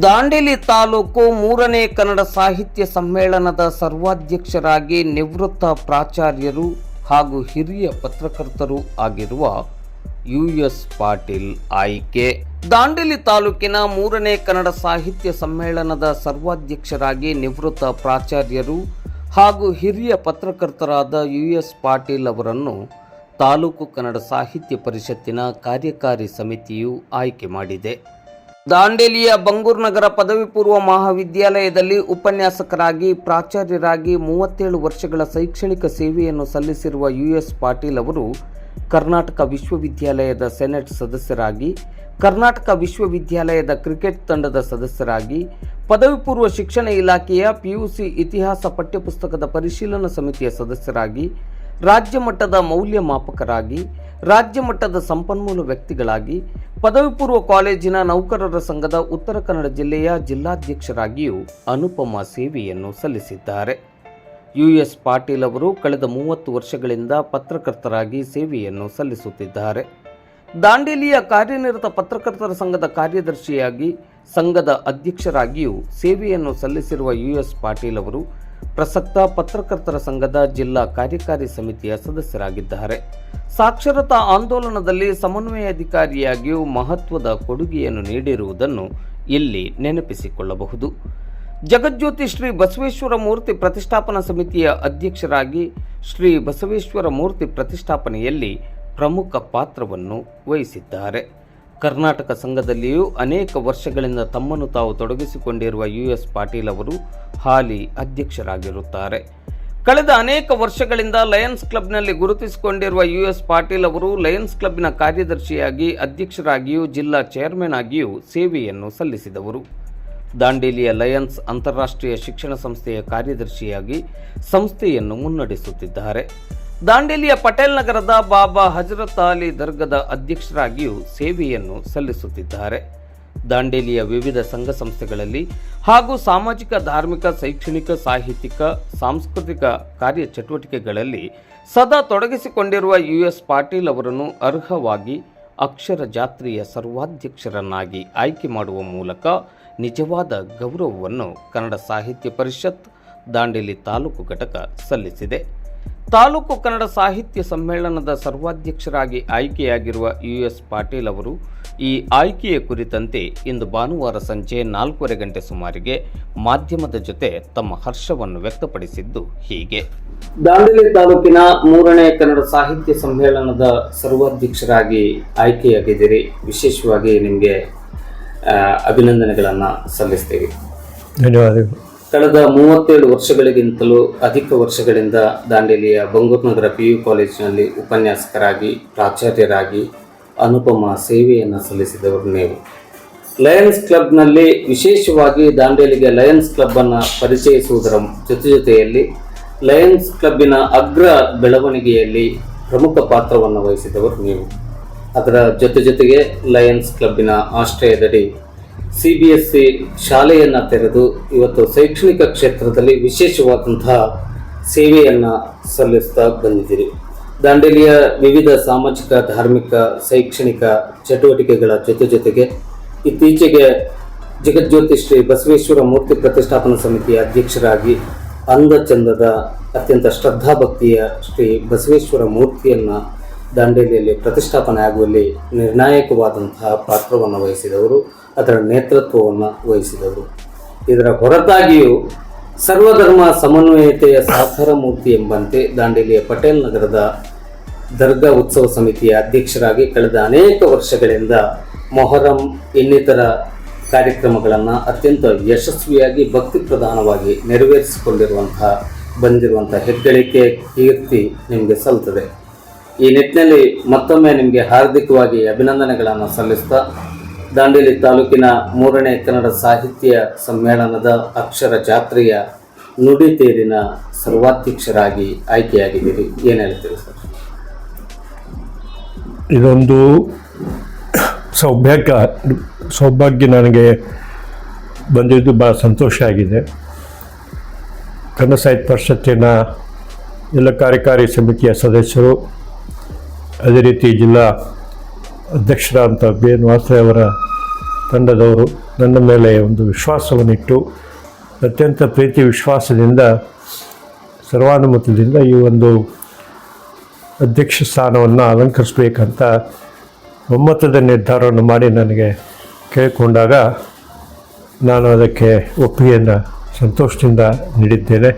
ದಾಂಡೇಲಿ ತಾಲೂಕು ಮೂರನೇ ಕನ್ನಡ ಸಾಹಿತ್ಯ ಸಮ್ಮೇಳನದ ಸರ್ವಾಧ್ಯಕ್ಷರಾಗಿ ನಿವೃತ್ತ ಪ್ರಾಚಾರ್ಯರು ಹಾಗೂ ಹಿರಿಯ ಪತ್ರಕರ್ತರು ಆಗಿರುವ ಯು ಎಸ್ ಪಾಟೀಲ್ ಆಯ್ಕೆ. ದಾಂಡೇಲಿ ತಾಲೂಕಿನ ಮೂರನೇ ಕನ್ನಡ ಸಾಹಿತ್ಯ ಸಮ್ಮೇಳನದ ಸರ್ವಾಧ್ಯಕ್ಷರಾಗಿ ನಿವೃತ್ತ ಪ್ರಾಚಾರ್ಯರು ಹಾಗೂ ಹಿರಿಯ ಪತ್ರಕರ್ತರಾದ ಯು ಎಸ್ ಪಾಟೀಲ್ ಅವರನ್ನು ತಾಲೂಕು ಕನ್ನಡ ಸಾಹಿತ್ಯ ಪರಿಷತ್ತಿನ ಕಾರ್ಯಕಾರಿ ಸಮಿತಿಯು ಆಯ್ಕೆ ಮಾಡಿದೆ. ದಾಂಡೇಲಿಯ ಬಂಗೂರು ನಗರ ಪದವಿ ಪೂರ್ವ ಮಹಾವಿದ್ಯಾಲಯದಲ್ಲಿ ಉಪನ್ಯಾಸಕರಾಗಿ, ಪ್ರಾಚಾರ್ಯರಾಗಿ ಮೂವತ್ತೇಳು ವರ್ಷಗಳ ಶೈಕ್ಷಣಿಕ ಸೇವೆಯನ್ನು ಸಲ್ಲಿಸಿರುವ ಯು ಎಸ್ ಪಾಟೀಲ್ ಅವರು ಕರ್ನಾಟಕ ವಿಶ್ವವಿದ್ಯಾಲಯದ ಸೆನೆಟ್ ಸದಸ್ಯರಾಗಿ, ಕರ್ನಾಟಕ ವಿಶ್ವವಿದ್ಯಾಲಯದ ಕ್ರಿಕೆಟ್ ತಂಡದ ಸದಸ್ಯರಾಗಿ, ಪದವಿ ಪೂರ್ವ ಶಿಕ್ಷಣ ಇಲಾಖೆಯ ಪಿಯುಸಿ ಇತಿಹಾಸ ಪಠ್ಯಪುಸ್ತಕದ ಪರಿಶೀಲನಾ ಸಮಿತಿಯ ಸದಸ್ಯರಾಗಿ, ರಾಜ್ಯ ಮಟ್ಟದ ಮೌಲ್ಯಮಾಪಕರಾಗಿ ರಾಜ್ಯ ಮಟ್ಟದ ಸಂಪನ್ಮೂಲ ವ್ಯಕ್ತಿಗಳಾಗಿ ಪದವಿ ಪೂರ್ವ ಕಾಲೇಜಿನ ನೌಕರರ ಸಂಘದ ಉತ್ತರ ಕನ್ನಡ ಜಿಲ್ಲೆಯ ಜಿಲ್ಲಾಧ್ಯಕ್ಷರಾಗಿಯೂ ಅನುಪಮ ಸೇವೆಯನ್ನು ಸಲ್ಲಿಸಿದ್ದಾರೆ. ಯು ಎಸ್ ಪಾಟೀಲ್ ಅವರು ಕಳೆದ ಮೂವತ್ತು ವರ್ಷಗಳಿಂದ ಪತ್ರಕರ್ತರಾಗಿ ಸೇವೆಯನ್ನು ಸಲ್ಲಿಸುತ್ತಿದ್ದಾರೆ. ದಾಂಡೇಲಿಯ ಕಾರ್ಯನಿರತ ಪತ್ರಕರ್ತರ ಸಂಘದ ಕಾರ್ಯದರ್ಶಿಯಾಗಿ ಸಂಘದ ಅಧ್ಯಕ್ಷರಾಗಿಯೂ ಸೇವೆಯನ್ನು ಸಲ್ಲಿಸಿರುವ ಯು ಎಸ್ ಪಾಟೀಲ್ ಅವರು ಪ್ರಸಕ್ತ ಪತ್ರಕರ್ತರ ಸಂಘದ ಜಿಲ್ಲಾ ಕಾರ್ಯಕಾರಿ ಸಮಿತಿಯ ಸದಸ್ಯರಾಗಿದ್ದಾರೆ. ಸಾಕ್ಷರತಾ ಆಂದೋಲನದಲ್ಲಿ ಸಮನ್ವಯಾಧಿಕಾರಿಯಾಗಿಯೂ ಮಹತ್ವದ ಕೊಡುಗೆಯನ್ನು ನೀಡಿರುವುದನ್ನು ಇಲ್ಲಿ ನೆನಪಿಸಿಕೊಳ್ಳಬಹುದು. ಜಗಜ್ಯೋತಿ ಶ್ರೀ ಬಸವೇಶ್ವರ ಮೂರ್ತಿ ಪ್ರತಿಷ್ಠಾಪನಾ ಸಮಿತಿಯ ಅಧ್ಯಕ್ಷರಾಗಿ ಶ್ರೀ ಬಸವೇಶ್ವರ ಮೂರ್ತಿ ಪ್ರತಿಷ್ಠಾಪನೆಯಲ್ಲಿ ಪ್ರಮುಖ ಪಾತ್ರವನ್ನು ವಹಿಸಿದ್ದಾರೆ. ಕರ್ನಾಟಕ ಸಂಘದಲ್ಲಿಯೂ ಅನೇಕ ವರ್ಷಗಳಿಂದ ತಮ್ಮನ್ನು ತಾವು ತೊಡಗಿಸಿಕೊಂಡಿರುವ ಯು ಎಸ್ ಪಾಟೀಲ್ ಅವರು ಹಾಲಿ ಅಧ್ಯಕ್ಷರಾಗಿರುತ್ತಾರೆ. ಕಳೆದ ಅನೇಕ ವರ್ಷಗಳಿಂದ ಲಯನ್ಸ್ ಕ್ಲಬ್ನಲ್ಲಿ ಗುರುತಿಸಿಕೊಂಡಿರುವ ಯು ಎಸ್ ಪಾಟೀಲ್ ಅವರು ಲಯನ್ಸ್ ಕ್ಲಬ್ನ ಕಾರ್ಯದರ್ಶಿಯಾಗಿ ಅಧ್ಯಕ್ಷರಾಗಿಯೂ ಜಿಲ್ಲಾ ಚೇರ್ಮನ್ ಆಗಿಯೂ ಸೇವೆಯನ್ನು ಸಲ್ಲಿಸಿದವರು. ದಾಂಡೇಲಿಯ ಲಯನ್ಸ್ ಅಂತಾರಾಷ್ಟ್ರೀಯ ಶಿಕ್ಷಣ ಸಂಸ್ಥೆಯ ಕಾರ್ಯದರ್ಶಿಯಾಗಿ ಸಂಸ್ಥೆಯನ್ನು ಮುನ್ನಡೆಸುತ್ತಿದ್ದಾರೆ. ದಾಂಡೇಲಿಯ ಪಟೇಲ್ ನಗರದ ಬಾಬಾ ಹಜರತ್ ಅಲಿ ದರ್ಗದ ಅಧ್ಯಕ್ಷರಾಗಿಯೂ ಸೇವೆಯನ್ನು ಸಲ್ಲಿಸುತ್ತಿದ್ದಾರೆ. ದಾಂಡೇಲಿಯ ವಿವಿಧ ಸಂಘ ಸಂಸ್ಥೆಗಳಲ್ಲಿ ಹಾಗೂ ಸಾಮಾಜಿಕ, ಧಾರ್ಮಿಕ, ಶೈಕ್ಷಣಿಕ, ಸಾಹಿತ್ಯಿಕ, ಸಾಂಸ್ಕೃತಿಕ ಕಾರ್ಯಚಟುವಟಿಕೆಗಳಲ್ಲಿ ಸದಾ ತೊಡಗಿಸಿಕೊಂಡಿರುವ ಯು ಎಸ್ ಪಾಟೀಲ್ ಅವರನ್ನು ಅರ್ಹವಾಗಿ ಅಕ್ಷರ ಜಾತ್ರೆಯ ಸರ್ವಾಧ್ಯಕ್ಷರನ್ನಾಗಿ ಆಯ್ಕೆ ಮಾಡುವ ಮೂಲಕ ನಿಜವಾದ ಗೌರವವನ್ನು ಕನ್ನಡ ಸಾಹಿತ್ಯ ಪರಿಷತ್, ದಾಂಡೇಲಿ ತಾಲೂಕು ಘಟಕ ಸಲ್ಲಿಸಿದೆ. ತಾಲೂಕು ಕನ್ನಡ ಸಾಹಿತ್ಯ ಸಮ್ಮೇಳನದ ಸರ್ವಾಧ್ಯಕ್ಷರಾಗಿ ಆಯ್ಕೆಯಾಗಿರುವ ಯು ಎಸ್ ಪಾಟೀಲ್ ಅವರು ಈ ಆಯ್ಕೆಯ ಕುರಿತಂತೆ ಇಂದು ಭಾನುವಾರ ಸಂಜೆ ನಾಲ್ಕೂವರೆ ಗಂಟೆ ಸುಮಾರಿಗೆ ಮಾಧ್ಯಮದ ಜೊತೆ ತಮ್ಮ ಹರ್ಷವನ್ನು ವ್ಯಕ್ತಪಡಿಸಿದ್ದು ಹೀಗೆ. ದಾಂಡೇಲಿ ತಾಲೂಕಿನ ಮೂರನೇ ಕನ್ನಡ ಸಾಹಿತ್ಯ ಸಮ್ಮೇಳನದ ಸರ್ವಾಧ್ಯಕ್ಷರಾಗಿ ಆಯ್ಕೆಯಾಗಿದ್ದೀರಿ. ವಿಶೇಷವಾಗಿ ನಿಮಗೆ ಅಭಿನಂದನೆಗಳನ್ನು ಸಲ್ಲಿಸ್ತೀವಿ. ಧನ್ಯವಾದಗಳು. ಕಳೆದ ಮೂವತ್ತೇಳು ವರ್ಷಗಳಿಗಿಂತಲೂ ಅಧಿಕ ವರ್ಷಗಳಿಂದ ದಾಂಡೇಲಿಯ ಬಂಗೂರು ನಗರ ಪಿ ಯು ಕಾಲೇಜಿನಲ್ಲಿ ಉಪನ್ಯಾಸಕರಾಗಿ, ಪ್ರಾಚಾರ್ಯರಾಗಿ ಅನುಪಮ ಸೇವೆಯನ್ನು ಸಲ್ಲಿಸಿದವರು ನೀವು. ಲಯನ್ಸ್ ಕ್ಲಬ್ನಲ್ಲಿ ವಿಶೇಷವಾಗಿ ದಾಂಡೇಲಿಗೆ ಲಯನ್ಸ್ ಕ್ಲಬ್ಬನ್ನು ಪರಿಚಯಿಸುವುದರ ಜೊತೆ ಜೊತೆಯಲ್ಲಿ ಲಯನ್ಸ್ ಕ್ಲಬ್ಬಿನ ಅಗ್ರ ಬೆಳವಣಿಗೆಯಲ್ಲಿ ಪ್ರಮುಖ ಪಾತ್ರವನ್ನು ವಹಿಸಿದವರು ನೀವು. ಅದರ ಜೊತೆ ಜೊತೆಗೆ ಲಯನ್ಸ್ ಕ್ಲಬ್ಬಿನ ಆಶ್ರಯದಡಿ ಸಿ ಬಿ ಎಸ್ ಸಿ ಶಾಲೆಯನ್ನು ತೆರೆದು ಇವತ್ತು ಶೈಕ್ಷಣಿಕ ಕ್ಷೇತ್ರದಲ್ಲಿ ವಿಶೇಷವಾದಂತಹ ಸೇವೆಯನ್ನು ಸಲ್ಲಿಸ್ತಾ ಬಂದಿದ್ದೀರಿ. ದಾಂಡೇಲಿಯ ವಿವಿಧ ಸಾಮಾಜಿಕ, ಧಾರ್ಮಿಕ, ಶೈಕ್ಷಣಿಕ ಚಟುವಟಿಕೆಗಳ ಜೊತೆ ಜೊತೆಗೆ ಇತ್ತೀಚೆಗೆ ಜಗಜ್ಯೋತಿ ಶ್ರೀ ಬಸವೇಶ್ವರ ಮೂರ್ತಿ ಪ್ರತಿಷ್ಠಾಪನಾ ಸಮಿತಿಯ ಅಧ್ಯಕ್ಷರಾಗಿ ಅಂದ ಚಂದದ ಅತ್ಯಂತ ಶ್ರದ್ಧಾಭಕ್ತಿಯ ಶ್ರೀ ಬಸವೇಶ್ವರ ಮೂರ್ತಿಯನ್ನು ದಾಂಡೇಲಿಯಲ್ಲಿ ಪ್ರತಿಷ್ಠಾಪನೆ ಆಗುವಲ್ಲಿ ನಿರ್ಣಾಯಕವಾದಂತಹ ಪಾತ್ರವನ್ನು ವಹಿಸಿದವರು. ಅದರ ನೇತೃತ್ವವನ್ನು ವಹಿಸಿದರು ಇದರ ಹೊರತಾಗಿಯೂ ಸರ್ವಧರ್ಮ ಸಮನ್ವಯತೆಯ ಸಾಕಾರ ಮೂರ್ತಿ ಎಂಬಂತೆ ದಾಂಡೇಲಿಯ ಪಟೇಲ್ ನಗರದ ದರ್ಗಾ ಉತ್ಸವ ಸಮಿತಿಯ ಅಧ್ಯಕ್ಷರಾಗಿ ಕಳೆದ ಅನೇಕ ವರ್ಷಗಳಿಂದ ಮೊಹರಂ ಇನ್ನಿತರ ಕಾರ್ಯಕ್ರಮಗಳನ್ನು ಅತ್ಯಂತ ಯಶಸ್ವಿಯಾಗಿ, ಭಕ್ತಿ ಪ್ರಧಾನವಾಗಿ ನೆರವೇರಿಸಿಕೊಂಡಿರುವಂತಹ ಬಂದಿರುವಂಥ ಹೆಗ್ಗಳಿಕೆ ಕೀರ್ತಿ ನಿಮಗೆ ಸಲ್ತದೆ ಈ ನಿಟ್ಟಿನಲ್ಲಿ ಮತ್ತೊಮ್ಮೆ ನಿಮಗೆ ಹಾರ್ದಿಕವಾಗಿ ಅಭಿನಂದನೆಗಳನ್ನು ಸಲ್ಲಿಸ್ತಾ ದಾಂಡೇಲಿ ತಾಲೂಕಿನ ಮೂರನೇ ಕನ್ನಡ ಸಾಹಿತ್ಯ ಸಮ್ಮೇಳನದ ಅಕ್ಷರ ಜಾತ್ರೆಯ ನುಡಿ ತೇರಿನ ಸರ್ವಾಧ್ಯಕ್ಷರಾಗಿ ಆಯ್ಕೆಯಾಗಿದ್ದೀರಿ. ಏನು ಹೇಳ್ತೀರಿ ಸರ್? ಇದೊಂದು ಸೌಭಾಗ್ಯ ಸೌಭಾಗ್ಯ ನನಗೆ ಬಂದಿದ್ದು ಭಾಳ ಸಂತೋಷ ಆಗಿದೆ. ಕನ್ನಡ ಸಾಹಿತ್ಯ ಪರಿಷತ್ತಿನ ಎಲ್ಲ ಕಾರ್ಯಕಾರಿ ಸಮಿತಿಯ ಸದಸ್ಯರು, ಅದೇ ರೀತಿ ಜಿಲ್ಲಾ ಅಧ್ಯಕ್ಷರಾದಂಥ ಬಿ ಎನ್ ಅವರ ತಂಡದವರು ನನ್ನ ಮೇಲೆ ಒಂದು ವಿಶ್ವಾಸವನ್ನಿಟ್ಟು ಅತ್ಯಂತ ಪ್ರೀತಿ ವಿಶ್ವಾಸದಿಂದ, ಸರ್ವಾನುಮತದಿಂದ ಈ ಒಂದು ಅಧ್ಯಕ್ಷ ಸ್ಥಾನವನ್ನು ಅಲಂಕರಿಸಬೇಕಂತ ಒಮ್ಮತದ ನಿರ್ಧಾರವನ್ನು ಮಾಡಿ ನನಗೆ ಕೇಳಿಕೊಂಡಾಗ ನಾನು ಅದಕ್ಕೆ ಒಪ್ಪಿಗೆಯನ್ನು ಸಂತೋಷದಿಂದ ನೀಡಿದ್ದೇನೆ.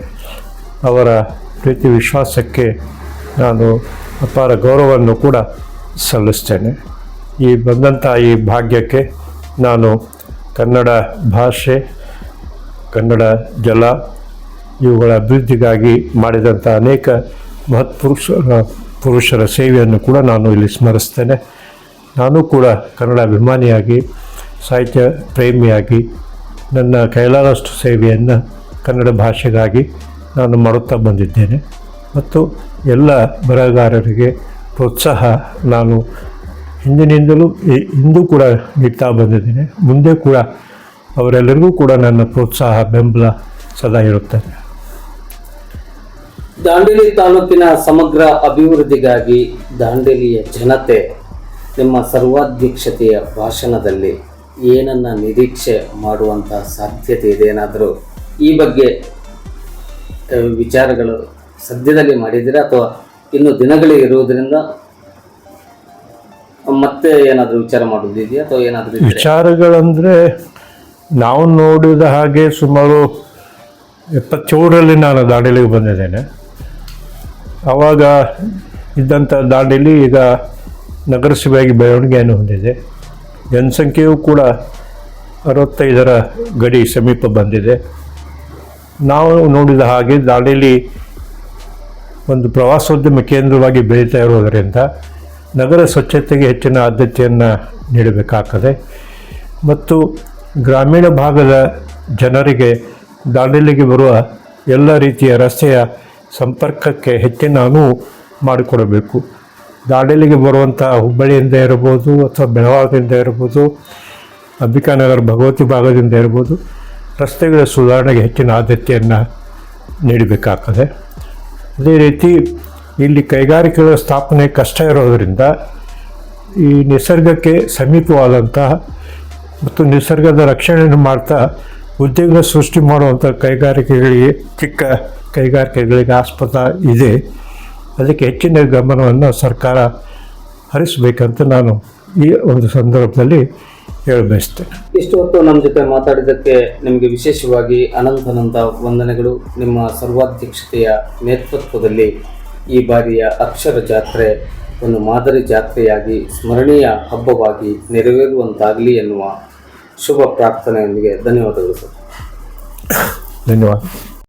ಅವರ ಪ್ರೀತಿ ವಿಶ್ವಾಸಕ್ಕೆ ನಾನು ಅಪಾರ ಗೌರವವನ್ನು ಕೂಡ ಸಲ್ಲಿಸ್ತೇನೆ. ಈ ಬಂದಂಥ ಈ ಭಾಗ್ಯಕ್ಕೆ ನಾನು ಕನ್ನಡ ಭಾಷೆ, ಕನ್ನಡ ಜಲ, ಇವುಗಳ ಅಭಿವೃದ್ಧಿಗಾಗಿ ಮಾಡಿದಂಥ ಅನೇಕ ಮಹತ್ಪುರುಷರ, ಪುರುಷರ ಸೇವೆಯನ್ನು ಕೂಡ ನಾನು ಇಲ್ಲಿ ಸ್ಮರಿಸ್ತೇನೆ. ನಾನು ಕೂಡ ಕನ್ನಡ ಅಭಿಮಾನಿಯಾಗಿ, ಸಾಹಿತ್ಯ ಪ್ರೇಮಿಯಾಗಿ, ನನ್ನ ಕೈಲಾದಷ್ಟು ಸೇವೆಯನ್ನು ಕನ್ನಡ ಭಾಷೆಗಾಗಿ ನಾನು ಮಾಡುತ್ತಾ ಬಂದಿದ್ದೇನೆ. ಮತ್ತು ಎಲ್ಲ ಬರಹಗಾರರಿಗೆ ಪ್ರೋತ್ಸಾಹ ನಾನು ಹಿಂದಿನಿಂದಲೂ ಇಂದು ಕೂಡ ನೀಡ್ತಾ ಬಂದಿದ್ದೀನಿ. ಮುಂದೆ ಕೂಡ ಅವರೆಲ್ಲರಿಗೂ ಕೂಡ ನನ್ನ ಪ್ರೋತ್ಸಾಹ, ಬೆಂಬಲ ಸದಾ ಇರುತ್ತದೆ ದಾಂಡೇಲಿ ತಾಲೂಕಿನ ಸಮಗ್ರ ಅಭಿವೃದ್ಧಿಗಾಗಿ ದಾಂಡೇಲಿಯ ಜನತೆ ನಿಮ್ಮ ಸರ್ವಾಧ್ಯಕ್ಷತೆಯ ಭಾಷಣದಲ್ಲಿ ಏನನ್ನ ನಿರೀಕ್ಷೆ ಮಾಡುವಂಥ ಸಾಧ್ಯತೆ ಇದೆ ಏನಾದರೂ ಈ ಬಗ್ಗೆ ವಿಚಾರಗಳು ಸದ್ಯದಲ್ಲಿ ಮಾಡಿದ್ದೀರಾ ಅಥವಾ ಇನ್ನು ದಿನಗಳಿಗೆ ಇರುವುದರಿಂದ ಮತ್ತೆ ಏನಾದರೂ ವಿಚಾರ ಮಾಡೋದು ಇದೆಯಾ? ಅಥವಾ ಏನಾದರೂ ವಿಚಾರಗಳಂದರೆ ನಾವು ನೋಡಿದ ಹಾಗೆ ಸುಮಾರು ಎಪ್ಪತ್ತೇಳರಲ್ಲಿ ನಾನು ದಾಂಡೇಲಿಗೆ ಬಂದಿದ್ದೇನೆ. ಆವಾಗ ಇದ್ದಂಥ ದಾಂಡೇಲಿ ಈಗ ನಗರಸಭೆಯಾಗಿ ಬೆಳವಣಿಗೆಯನ್ನು ಹೊಂದಿದೆ. ಜನಸಂಖ್ಯೆಯೂ ಕೂಡ ಅರವತ್ತೈದರ ಗಡಿ ಸಮೀಪ ಬಂದಿದೆ. ನಾವು ನೋಡಿದ ಹಾಗೆ ದಾಂಡೇಲಿ ಒಂದು ಪ್ರವಾಸೋದ್ಯಮ ಕೇಂದ್ರವಾಗಿ ಬೆಳೀತಾ ಇರೋದರಿಂದ ನಗರ ಸ್ವಚ್ಛತೆಗೆ ಹೆಚ್ಚಿನ ಆದ್ಯತೆಯನ್ನು ನೀಡಬೇಕಾಗ್ತದೆ. ಮತ್ತು ಗ್ರಾಮೀಣ ಭಾಗದ ಜನರಿಗೆ ದಾಂಡೇಲಿಗೆ ಬರುವ ಎಲ್ಲ ರೀತಿಯ ರಸ್ತೆಯ ಸಂಪರ್ಕಕ್ಕೆ ಹೆಚ್ಚಿನ ಅನುವು ಮಾಡಿಕೊಡಬೇಕು. ದಾಂಡೇಲಿಗೆ ಬರುವಂಥ ಹುಬ್ಬಳ್ಳಿಯಿಂದ ಇರ್ಬೋದು ಅಥವಾ ಬೆಳಗಾವಿಯಿಂದ ಇರ್ಬೋದು ಅಂಬಿಕಾನಗರ, ಭಗವತಿ ಭಾಗದಿಂದ ಇರ್ಬೋದು ರಸ್ತೆಗಳ ಸುಧಾರಣೆಗೆ ಹೆಚ್ಚಿನ ಆದ್ಯತೆಯನ್ನು ನೀಡಬೇಕಾಗ್ತದೆ. ಅದೇ ರೀತಿ ಇಲ್ಲಿ ಕೈಗಾರಿಕೆಗಳ ಸ್ಥಾಪನೆ ಕಷ್ಟ ಇರೋದರಿಂದ ಈ ನಿಸರ್ಗಕ್ಕೆ ಸಮೀಪವಾದಂತಹ ಮತ್ತು ನಿಸರ್ಗದ ರಕ್ಷಣೆಯನ್ನು ಮಾಡ್ತಾ ಉದ್ಯೋಗ ಸೃಷ್ಟಿ ಮಾಡುವಂಥ ಕೈಗಾರಿಕೆಗಳಿಗೆ, ಚಿಕ್ಕ ಕೈಗಾರಿಕೆಗಳಿಗೆ ಆಸ್ಪದ ಇದೆ. ಅದಕ್ಕೆ ಹೆಚ್ಚಿನ ಗಮನವನ್ನು ಸರ್ಕಾರ ಹರಿಸಬೇಕಂತ ನಾನು ಈ ಒಂದು ಸಂದರ್ಭದಲ್ಲಿ ಹೇಳಬಯಸ್ತೇನೆ ಇಷ್ಟು ಹೊತ್ತು ನಮ್ಮ ಜೊತೆ ಮಾತಾಡಿದ್ದಕ್ಕೆ ನಿಮಗೆ ವಿಶೇಷವಾಗಿ ಅನಂತ ಅನಂತ ವಂದನೆಗಳು. ನಿಮ್ಮ ಸರ್ವಾಧ್ಯಕ್ಷತೆಯ ನೇತೃತ್ವದಲ್ಲಿ ಈ ಬಾರಿಯ ಅಕ್ಷರ ಜಾತ್ರೆ ಒಂದು ಮಾದರಿ ಜಾತ್ರೆಯಾಗಿ ಸ್ಮರಣೀಯ ಹಬ್ಬವಾಗಿ ನೆರವೇರುವಂತಾಗಲಿ ಎನ್ನುವ ಶುಭ ಪ್ರಾರ್ಥನೆಯೊಂದಿಗೆ ಧನ್ಯವಾದಗಳು ಸರ್. ಧನ್ಯವಾದ.